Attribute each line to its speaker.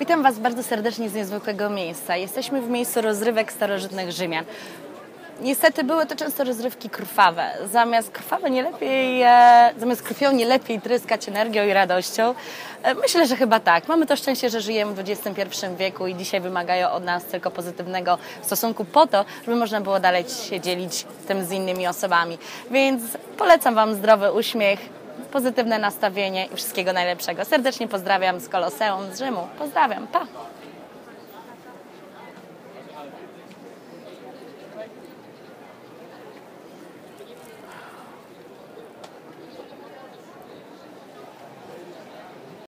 Speaker 1: Witam Was bardzo serdecznie z niezwykłego miejsca. Jesteśmy w miejscu rozrywek starożytnych Rzymian. Niestety były to często rozrywki krwawe. Zamiast krwawe nie lepiej, e, zamiast krwią nie lepiej tryskać energią i radością. E, myślę, że chyba tak. Mamy to szczęście, że żyjemy w XXI wieku i dzisiaj wymagają od nas tylko pozytywnego stosunku po to, żeby można było dalej się dzielić tym z innymi osobami. Więc polecam Wam zdrowy uśmiech, pozytywne nastawienie i wszystkiego najlepszego. Serdecznie pozdrawiam z Koloseum, z Rzymu. Pozdrawiam, pa!